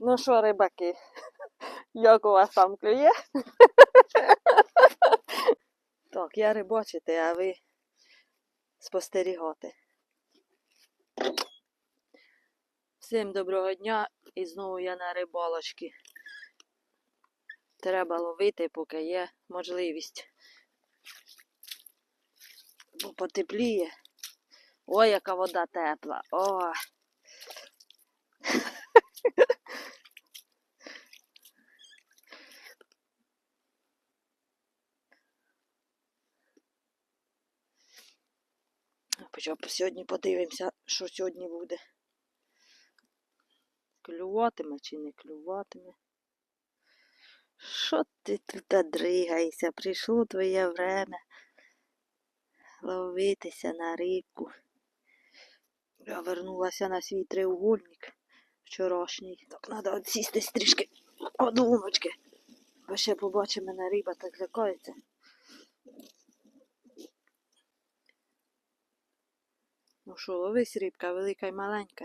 Ну що, рибаки, як у вас там клює? Так, я рибачити, а ви спостерігати. Всім доброго дня і знову я на рибалочці. Треба ловити, поки є можливість. Бо потепліє. Ой, яка вода тепла. О. Хоча сьогодні подивимося, що сьогодні буде. Клюватиме чи не клюватиме. Що ти тут дригаєшся? Прийшло твоє время ловитися на рибку. Я вернулася на свій треугольник вчорашній. Так треба сісти трішки одумочки. Бо ще побачить мене риба так злякається. Ну що, рибка, велика й маленька.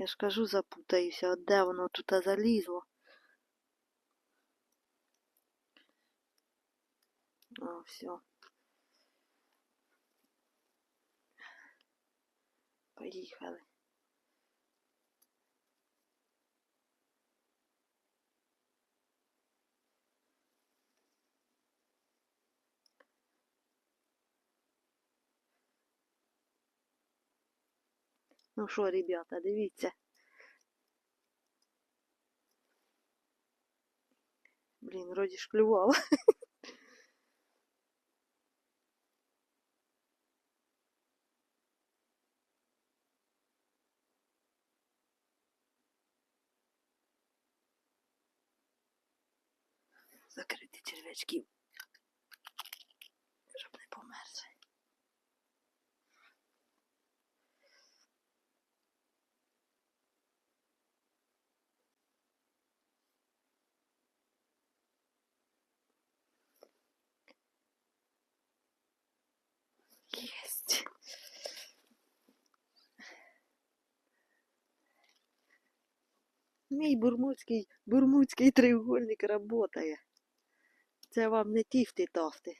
Я ж кажу, запутаюся, от де воно тут залізло. О, все. Поїхали. Ну що, ребята, дивіться. Блін, вроді ж клювало. Закрити черв'ячків. Мій бурмутський, бурмутський треугольник работає. Це вам не тіфти тофти.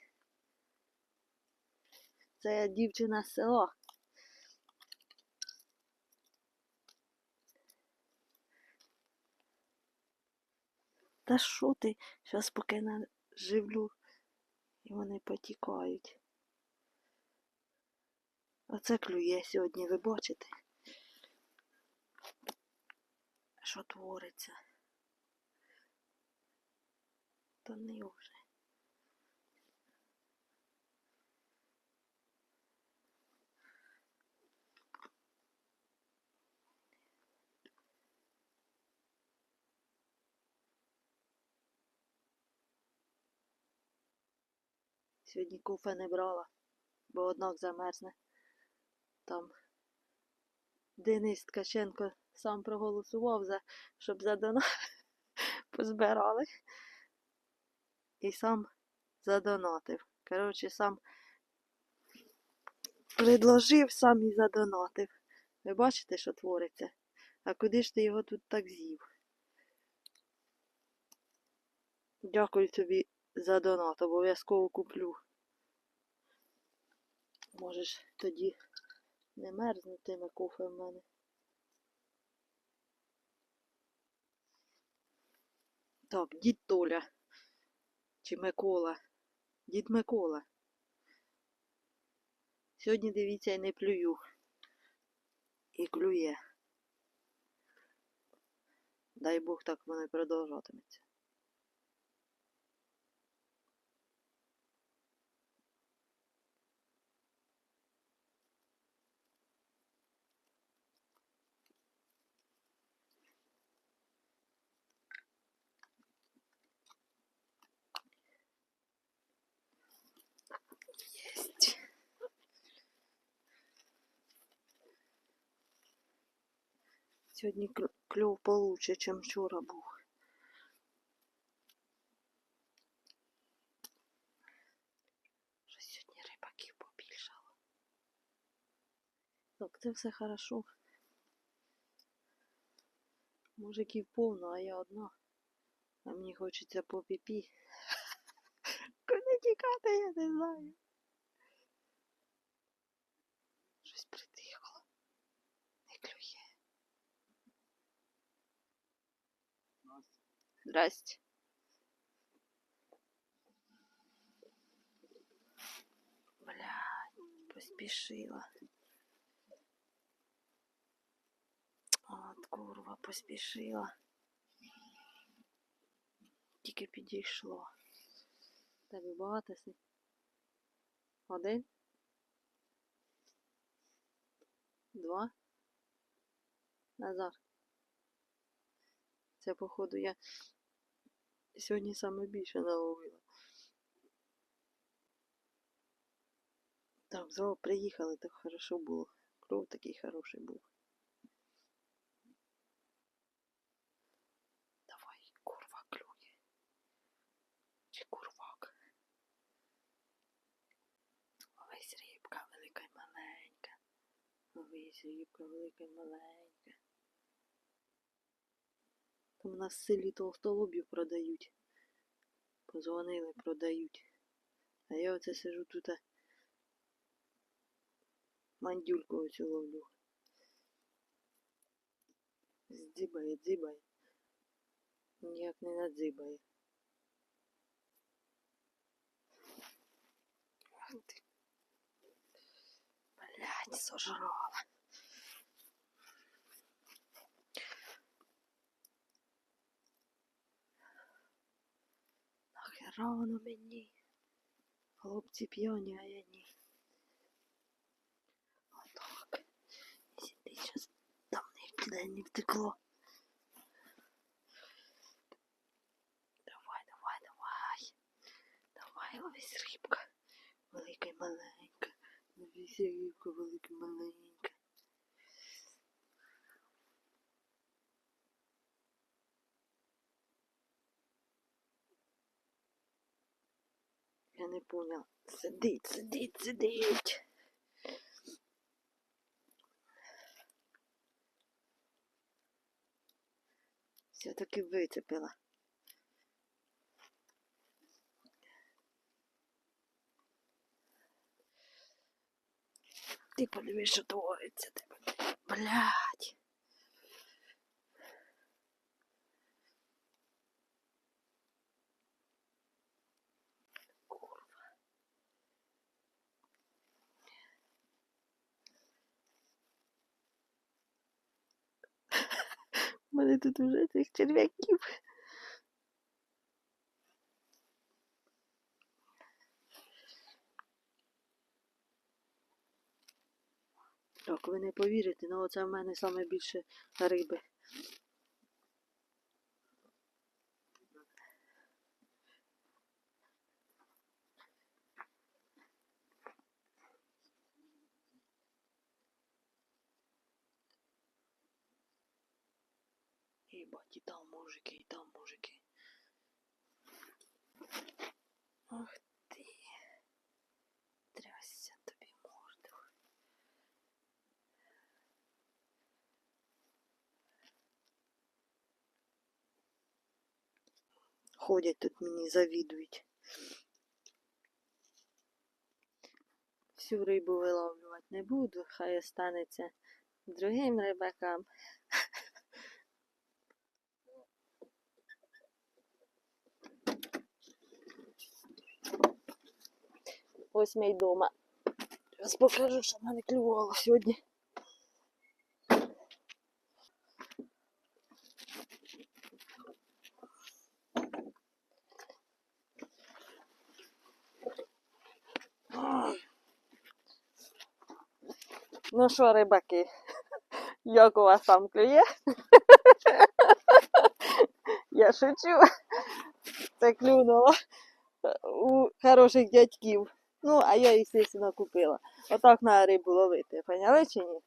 Це дівчина з села. Та що ти? Щас поки наживлю і вони потікають. Оце клює сьогодні, ви бачите? Що твориться? Та не вже. Сьогодні кофе не брала, бо однак замерзне. Там Денис Ткаченко сам проголосував, за, щоб за донат позбирали. І сам задонатив. Коротше, сам предложив, сам і задонатив. Ви бачите, що твориться? А куди ж ти його тут так з'їв? Дякую тобі за донат, обов'язково куплю. Можеш тоді не мерзнутиме кофе в мене. Так, дід Толя. Чи Микола? Дід Микола. Сьогодні дивіться, я не плюю. І клює. Дай Бог так воно і продовжатиметься. Сьогодні кл- кльов получше, чим вчора був. Сьогодні рибаків побільшало. Так, це все хорошо. Мужиків повно, а я одна. А мені хочеться по піпі. Куди тікати, я не знаю. Щось притихло. Не клює. Здрасте. Блядь, поспішила. От курва, поспішила. Тільки підійшло. Тебе багато си? Один? Два? Назар. Це, походу, я сьогодні саме більше наловила. Так, знову приїхали, так хорошо було. Кров такий хороший був. Давай, курва клює. Чи курвак? Ось рибка велика й маленька. Ось рибка велика й маленька. Там нас в селі толстолобів продають. Позвонили, продають. А я оце сижу тут. Мандюльку оцю ловлю. Здзибає, дзибає. Ніяк не надзибає. Ти. Сожрала. Нахера воно мені? Хлопці п'яні, а я ні. Отак. Сиди щас там ніде не втекло. Давай, давай, давай. Давай, ловись рибка. Велика й маленька. Ловись рибка, велика й маленька. Сидить, сидить, сидить. Все-таки вицепила. Ти подивись, що твориться тебе. Блядь. Курва. У мене тут уже цих черв'яків. Так, ви не повірите, але це в мене найбільше риби. Ебать, і там мужики, і там мужики. Ах ти. Трясся тобі морду. Ходять тут мені завідують. Всю рибу виловлювати не буду, хай останеться другим рибакам. Ось мій дома. Зараз покажу, що в мене клювало сьогодні. Ну що, рибаки, як у вас там клює? Я шучу. Це клюнуло у хороших дядьків. Ну, а я, звісно, купила. Отак на рибу ловити, поняли чи ні?